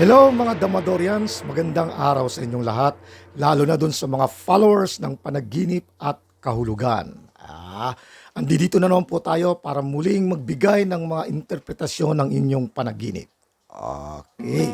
Hello mga Damadorians, magandang araw sa inyong lahat, lalo na dun sa mga followers ng panaginip at kahulugan. Ah, andito na naman po tayo para muling magbigay ng mga interpretasyon ng inyong panaginip. Okay.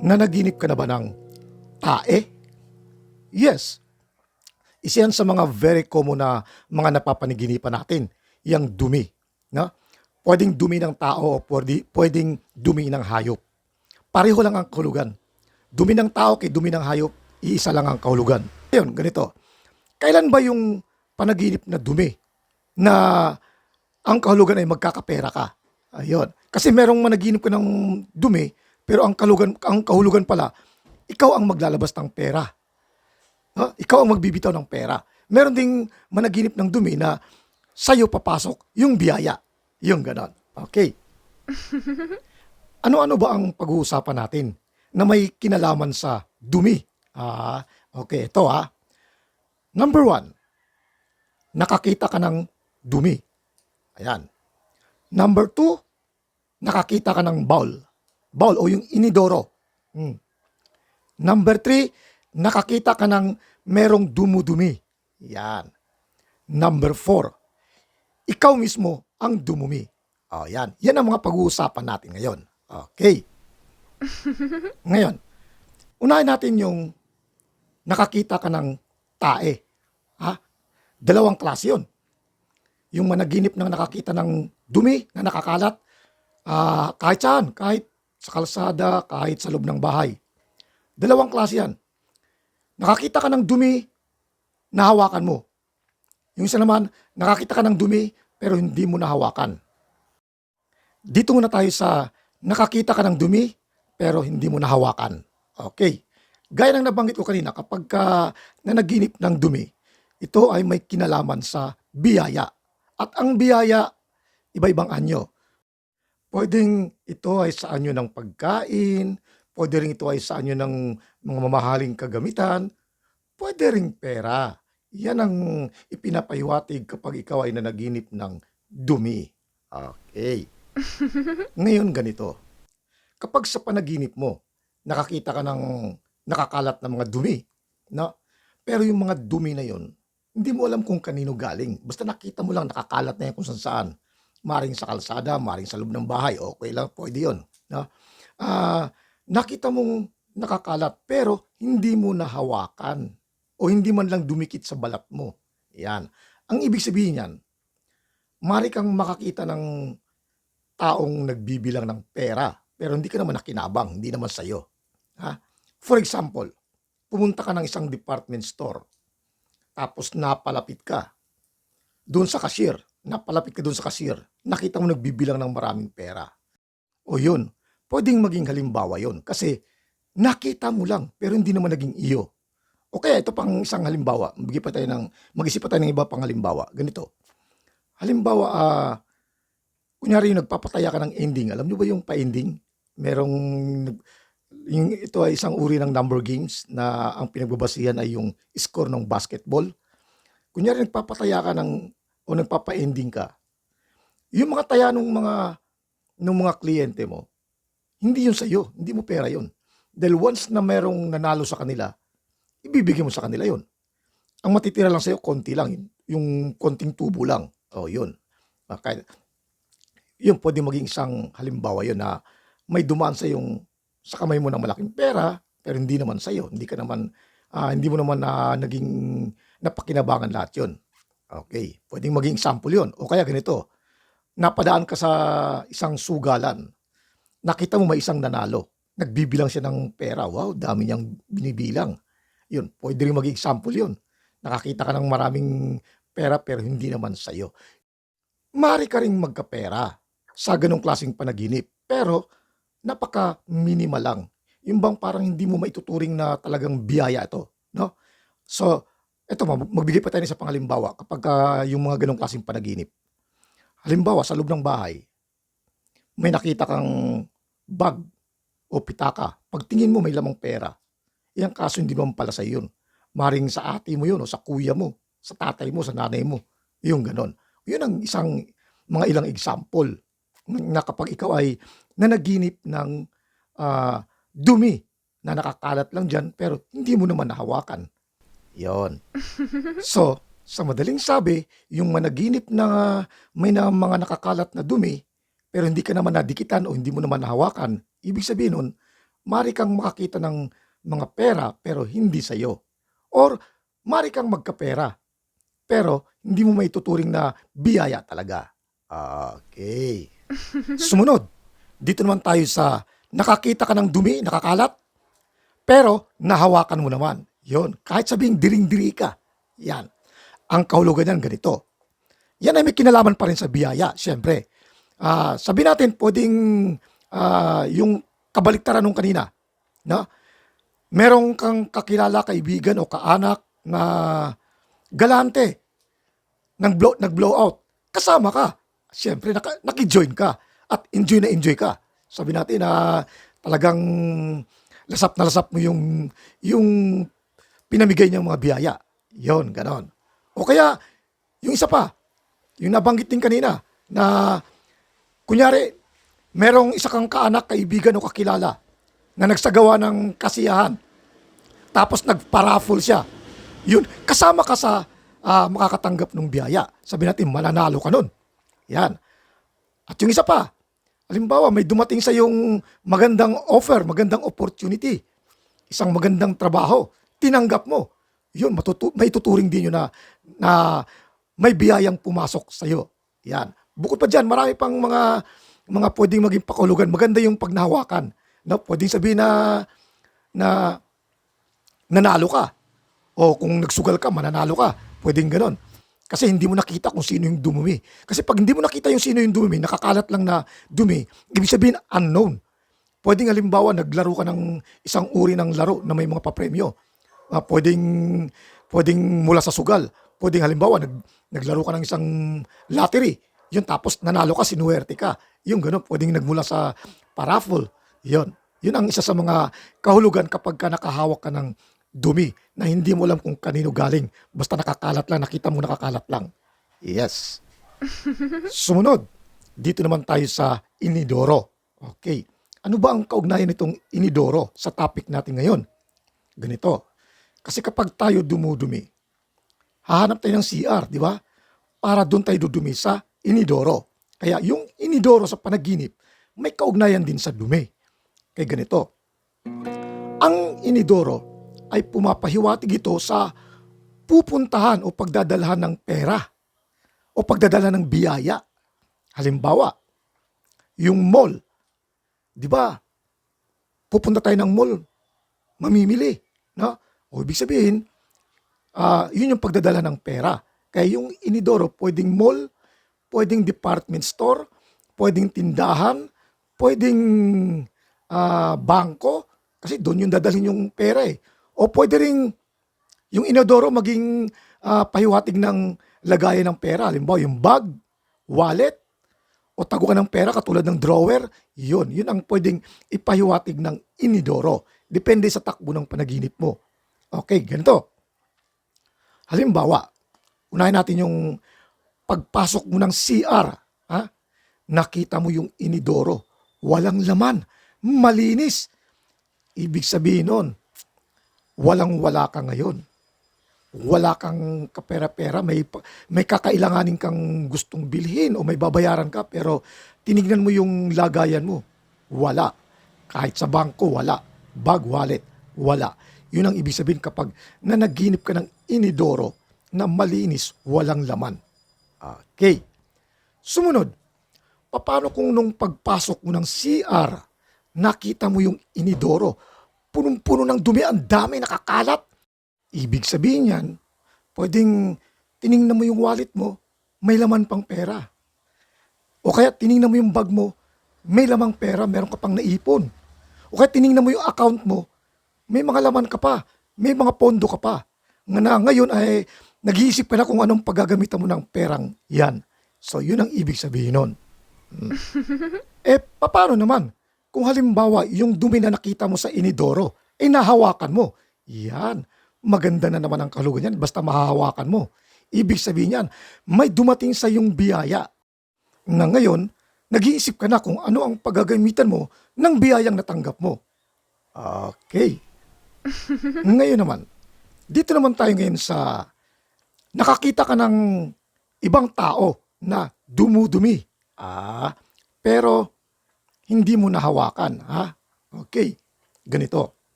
Nanaginip ka na ba ng tae? Yes. Isa yan sa mga very common na mga napapanaginipan natin, yung dumi. No? Pwedeng dumi ng tao o pwede, pwedeng dumi ng hayop pareho lang ang kahulugan. Dumi ng tao kay dumi ng hayop, iisa lang ang kahulugan. Ngayon, ganito. Kailan ba yung panaginip na dumi na ang kahulugan ay magkakapera ka? Ayun. Kasi merong managinip ka ng dumi, pero ang kahulugan, ang kahulugan pala, ikaw ang maglalabas ng pera. Ha? Ikaw ang magbibitaw ng pera. Meron ding managinip ng dumi na sa'yo papasok yung biyaya. Yung ganon. Okay. Ano-ano ba ang pag-uusapan natin na may kinalaman sa dumi? Ah, okay, ito ah. Number one, nakakita ka ng dumi. Ayan. Number two, nakakita ka ng bowl. Bowl o yung inidoro. Hmm. Number three, nakakita ka ng merong dumudumi. Yan. Number four, ikaw mismo ang dumumi. O, yan. Yan ang mga pag-uusapan natin ngayon. Okay. Ngayon, unahin natin yung nakakita ka ng tae. Ha? Dalawang klase yun. Yung managinip ng nakakita ng dumi na nakakalat, ah, kahit saan, kahit sa kalsada, kahit sa loob ng bahay. Dalawang klase yan. Nakakita ka ng dumi, nahawakan mo. Yung isa naman, nakakita ka ng dumi, pero hindi mo nahawakan. Dito muna tayo sa nakakita ka ng dumi, pero hindi mo nahawakan. Okay. Gaya ng nabanggit ko kanina, kapag ka nanaginip ng dumi, ito ay may kinalaman sa biyaya. At ang biyaya, iba-ibang anyo. Pwedeng ito ay sa anyo ng pagkain, pwede rin ito ay sa anyo ng mga mamahaling kagamitan, pwede rin pera. Yan ang ipinapahiwatig kapag ikaw ay nanaginip ng dumi. Okay. Ngayon ganito, kapag sa panaginip mo, nakakita ka ng nakakalat na mga dumi, no? Pero yung mga dumi na yon, hindi mo alam kung kanino galing. Basta nakita mo lang nakakalat na yan kung saan saan. Maring sa kalsada, maring sa loob ng bahay, okay lang, pwede yun. No? Ah, nakita mong nakakalat pero hindi mo nahawakan o hindi man lang dumikit sa balat mo. Yan. Ang ibig sabihin yan, mari kang makakita ng taong nagbibilang ng pera, pero hindi ka naman nakinabang, hindi naman sa'yo. Ha? For example, pumunta ka ng isang department store, tapos napalapit ka doon sa cashier, napalapit ka doon sa cashier, nakita mo nagbibilang ng maraming pera. O yun, pwedeng maging halimbawa yun, kasi nakita mo lang, pero hindi naman naging iyo. O kaya ito pang isang halimbawa, mag-isip pa tayo ng, mag-isip pa tayo ng iba pang halimbawa. Ganito. Halimbawa, ah, kunyari yung nagpapataya ka ng ending, alam nyo ba yung pa-ending? Merong, yung, ito ay isang uri ng number games na ang pinagbabasihan ay yung score ng basketball. Kunyari nagpapataya ka ng, o nagpapa-ending ka, yung mga taya ng mga, ng mga kliyente mo, hindi yun sa'yo, hindi mo pera yun. Dahil once na merong nanalo sa kanila, ibibigay mo sa kanila yun. Ang matitira lang sa'yo, konti lang, yung konting tubo lang. O, yun. Ah, kahit, yun pwede maging isang halimbawa yun na may dumaan sa yung sa kamay mo ng malaking pera pero hindi naman sa iyo hindi ka naman ah, hindi mo naman na naging napakinabangan lahat yun. Okay pwedeng maging sample yun. O kaya ganito napadaan ka sa isang sugalan. Nakita mo may isang nanalo. Nagbibilang siya ng pera. Wow dami niyang binibilang. Yun pwede rin maging sample yun. Nakakita ka ng maraming pera pero hindi naman sa iyo Mari ka ring magkapera sa ganong klaseng panaginip. Pero napaka-minimal lang. Yung bang parang hindi mo maituturing na talagang biyaya ito. No? So, eto ma- magbigay pa tayo ng isa pang halimbawa kapag ah, yung mga ganong klaseng panaginip. Halimbawa, sa loob ng bahay, may nakita kang bag o pitaka. Pagtingin mo, may lamang pera. Yan kaso hindi naman pala sa yun. Maring sa ate mo yun o sa kuya mo, sa tatay mo, sa nanay mo. Yung ganon. Yun ang isang mga ilang example na kapag ikaw ay nanaginip ng ah, dumi na nakakalat lang dyan pero hindi mo naman nahawakan. Yon. So, sa madaling sabi, yung managinip na may na mga nakakalat na dumi, pero hindi ka naman nadikitan o hindi mo naman nahawakan, ibig sabihin nun, mari kang makakita ng mga pera pero hindi sa'yo. Or mari kang magkapera, pero hindi mo may tuturing na biyaya talaga. Okay. Sumunod, dito naman tayo sa nakakita ka ng dumi, nakakalat, pero nahawakan mo naman. Yon, kahit sabing diring-diri ka. Yan. Ang kahulugan yan ganito. Yan ay may kinalaman pa rin sa biyaya, syempre. Ah, sabi natin, pwedeng ah, yung kabaliktaran nung kanina. No? Merong kang kakilala, kaibigan o kaanak na galante nang blow, nag-blow out. Kasama ka. Syempre, naka, naki-join ka. At enjoy na enjoy ka. Sabi natin na talagang lasap na lasap mo yung, yung pinamigay niyang mga biyaya. Yon, ganon. O kaya, yung isa pa, yung nabanggit din kanina, na kunyari, merong isa kang kaanak, kaibigan o kakilala na nagsagawa ng kasiyahan. Tapos nagpa-raffle siya. Yun, kasama ka sa ah, makakatanggap ng biyaya. Sabi natin, mananalo ka nun. Yan. At yung isa pa, halimbawa, may dumating sa yung magandang offer, magandang opportunity, isang magandang trabaho, tinanggap mo. Yun, matutu- may tuturing din yun na, na may biyayang pumasok sa'yo. Yan. Bukod pa dyan, marami pang mga mga pwedeng maging pakulugan. Maganda yung pag nahawakan. No? Pwedeng sabihin na na nanalo ka. O kung nagsugal ka, mananalo ka. Pwedeng ganon. Kasi hindi mo nakita kung sino yung dumumi. Kasi pag hindi mo nakita yung sino yung dumumi, nakakalat lang na dumi, ibig sabihin unknown. Pwedeng halimbawa, naglaro ka ng isang uri ng laro na may mga papremyo. Ah, pwedeng, pwedeng mula sa sugal. Pwedeng halimbawa, nag, naglaro ka ng isang lottery. Yun, tapos nanalo ka, sinuwerte ka. Yung gano'n, pwedeng nagmula sa paraffle. Yun. Yun ang isa sa mga kahulugan kapag ka nakahawak ka ng dumi na hindi mo alam kung kanino galing. Basta nakakalat lang, nakita mo nakakalat lang. Yes. Sumunod, dito naman tayo sa inidoro. Okay. Ano ba ang kaugnayan nitong inidoro sa topic natin ngayon? Ganito. Kasi kapag tayo dumudumi, hahanap tayo ng CR, di ba? Para doon tayo dudumi sa inidoro. Kaya yung inidoro sa panaginip, may kaugnayan din sa dumi. Kaya ganito. Ang inidoro ay pumapahiwatig ito sa pupuntahan o pagdadalhan ng pera o pagdadala ng biyaya. Halimbawa, yung mall. Di ba? Pupunta tayo ng mall, mamimili. No? O ibig sabihin, ah yun yung pagdadala ng pera. Kaya yung inidoro, pwedeng mall, pwedeng department store, pwedeng tindahan, pwedeng ah, bangko, kasi doon yung dadalhin yung pera eh. O pwede rin yung inodoro maging ah, pahiwatig ng lagayan ng pera. Halimbawa, yung bag, wallet, o tago ka ng pera katulad ng drawer, yun. Yun ang pwedeng ipahiwatig ng inidoro. Depende sa takbo ng panaginip mo. Okay, ganito. Halimbawa, unahin natin yung pagpasok mo ng CR. Ha? Nakita mo yung inidoro. Walang laman. Malinis. Ibig sabihin nun, walang-wala ka ngayon. Wala kang kapera-pera, may, may kakailanganin kang gustong bilhin o may babayaran ka, pero tinignan mo yung lagayan mo, wala. Kahit sa bangko, wala. Bag, wallet, wala. Yun ang ibig sabihin kapag nanaginip ka ng inidoro na malinis, walang laman. Okay. Sumunod, paano kung nung pagpasok mo ng CR, nakita mo yung inidoro, punong-puno ng dumi, ang dami nakakalat. Ibig sabihin yan, pwedeng tiningnan mo yung wallet mo, may laman pang pera. O kaya tiningnan mo yung bag mo, may lamang pera, meron ka pang naipon. O kaya tiningnan mo yung account mo, may mga laman ka pa, may mga pondo ka pa. Nga na ngayon ay nag-iisip ka na kung anong paggagamitan mo ng perang yan. So yun ang ibig sabihin nun. Hmm. eh, paano naman? Kung halimbawa, yung dumi na nakita mo sa inidoro, ay nahawakan mo. Yan. Maganda na naman ang kalugan yan, basta mahahawakan mo. Ibig sabihin yan, may dumating sa yung biyaya na ngayon, nag-iisip ka na kung ano ang paggagamitan mo ng biyayang natanggap mo. Okay. Ngayon naman, dito naman tayo ngayon sa nakakita ka ng ibang tao na dumudumi. Ah, pero hindi mo nahawakan. Ha? Okay. Ganito.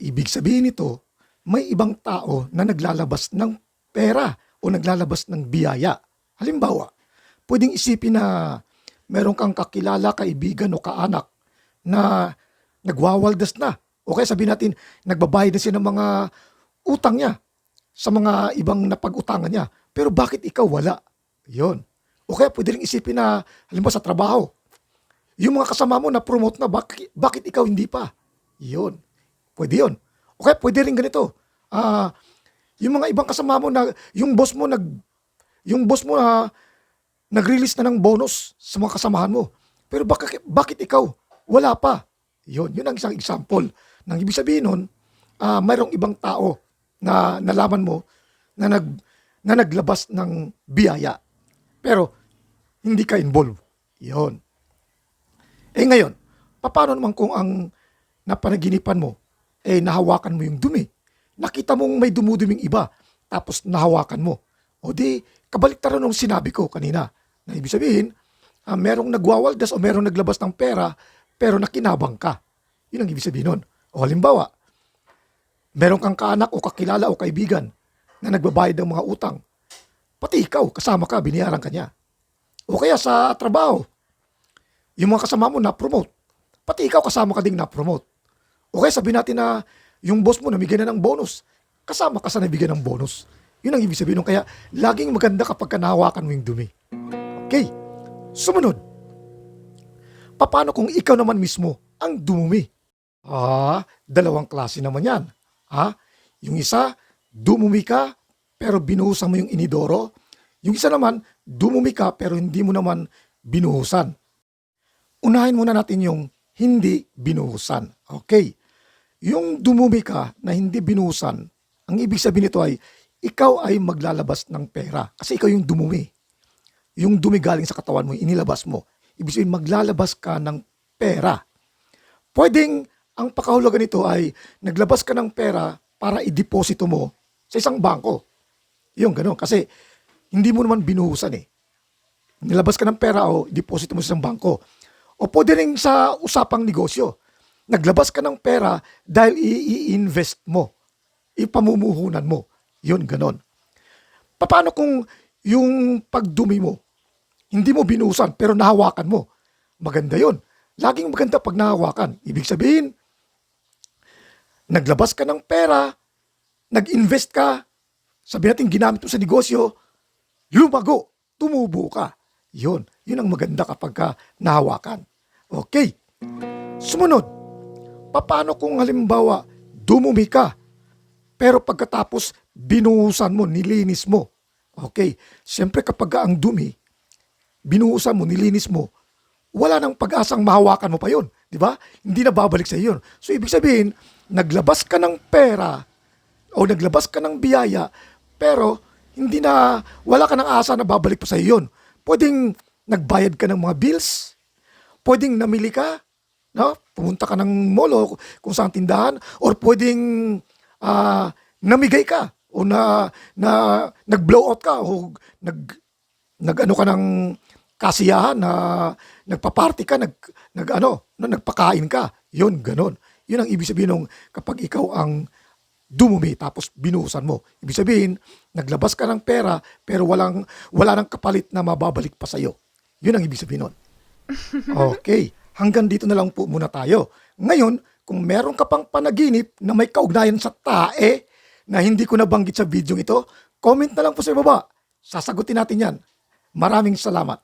Ibig sabihin nito, may ibang tao na naglalabas ng pera o naglalabas ng biyaya. Halimbawa, pwedeng isipin na meron kang kakilala, kaibigan o kaanak na nagwawaldas na. O kaya sabihin natin, nagbabayad na siya ng mga utang niya sa mga ibang napag-utangan niya. Pero bakit ikaw wala? Yon. O kaya pwede rin isipin na, halimbawa sa trabaho, yung mga kasama mo na promote na, bakit, bakit ikaw hindi pa? Yon. Pwede yon. O kaya pwede rin ganito. Ah, yung mga ibang kasama mo na, yung boss mo nag, yung boss mo na nag-release na ng bonus sa mga kasamahan mo. Pero bakit, bakit ikaw? Wala pa. Yun, yun ang isang example. Nang ibig sabihin nun, ah, mayroong ibang tao na nalaman mo na, nag, na naglabas ng biyaya. Pero hindi ka involved. Yun. Eh ngayon, paano naman kung ang napanaginipan mo, eh nahawakan mo yung dumi. Nakita mong may dumuduming iba, tapos nahawakan mo. O di, kabaliktaran nung sinabi ko kanina. Na ibig sabihin, ah, merong nagwawaldas o merong naglabas ng pera, pero nakinabang ka. Yun ang ibig sabihin nun. O halimbawa, meron kang kaanak o kakilala o kaibigan na nagbabayad ng mga utang. Pati ikaw, kasama ka, biniyaran ka niya. O kaya sa trabaho, yung mga kasama mo na-promote. Pati ikaw kasama ka ding na-promote. O kaya sabihin natin na yung boss mo namigay na ng bonus. Kasama ka sa nabigyan ng bonus. Yun ang ibig sabihin nun. Kaya laging maganda kapag ka nahawakan mo yung dumi. Okay. Sumunod. Paano kung ikaw naman mismo ang dumumi? Ah, dalawang klase naman yan. Ha? Yung isa, dumumi ka pero binuhusan mo yung inidoro. Yung isa naman, dumumi ka pero hindi mo naman binuhusan. Unahin muna natin yung hindi binuhusan. Okay. Yung dumumi ka na hindi binuhusan, ang ibig sabihin nito ay ikaw ay maglalabas ng pera. Kasi ikaw yung dumumi. Yung dumi galing sa katawan mo, inilabas mo. Ibig sabihin, maglalabas ka ng pera. Pwedeng, ang pakahulugan nito ay naglabas ka ng pera para i-deposito mo sa isang bangko. Yung gano'n. Kasi hindi mo naman binuhusan eh. Nilabas ka ng pera o deposito mo sa isang bangko. O pwede rin sa usapang negosyo. Naglabas ka ng pera dahil i-invest mo. Ipamumuhunan mo. Yun, ganon. Paano kung yung pagdumi mo, hindi mo binuhusan pero nahawakan mo? Maganda yun. Laging maganda pag nahawakan. Ibig sabihin, naglabas ka ng pera, nag-invest ka, sabi natin ginamit mo sa negosyo, lumago, tumubo ka. Yun, yun ang maganda kapag ka nahawakan. Okay. Sumunod, paano kung halimbawa dumumi ka, pero pagkatapos binuhusan mo, nilinis mo. Okay, siyempre kapag ang dumi, binuhusan mo, nilinis mo, wala nang pag-asang mahawakan mo pa yon, di ba? Hindi na babalik sa iyo. So ibig sabihin, naglabas ka ng pera o naglabas ka ng biyaya, pero hindi na wala ka ng asa na babalik pa sa iyo yun. Pwedeng nagbayad ka ng mga bills, pwedeng namili ka, no? Pumunta ka ng mall o kung saan tindahan or pwedeng ah, namigay ka o na na nag-blow out ka o nag nag-ano ka ng kasiyahan na nagpa-party ka, nag, nag ano, na nagpakain ka. Yun, ganon. Yun ang ibig sabihin nung kapag ikaw ang dumumi tapos binuhusan mo. Ibig sabihin, naglabas ka ng pera pero walang wala nang kapalit na mababalik pa sa iyo. Yun ang ibig sabihin nun. Okay, hanggang dito na lang po muna tayo. Ngayon, kung meron ka pang panaginip na may kaugnayan sa tae na hindi ko nabanggit sa video ito, comment na lang po sa baba. Sasagutin natin yan. Maraming salamat.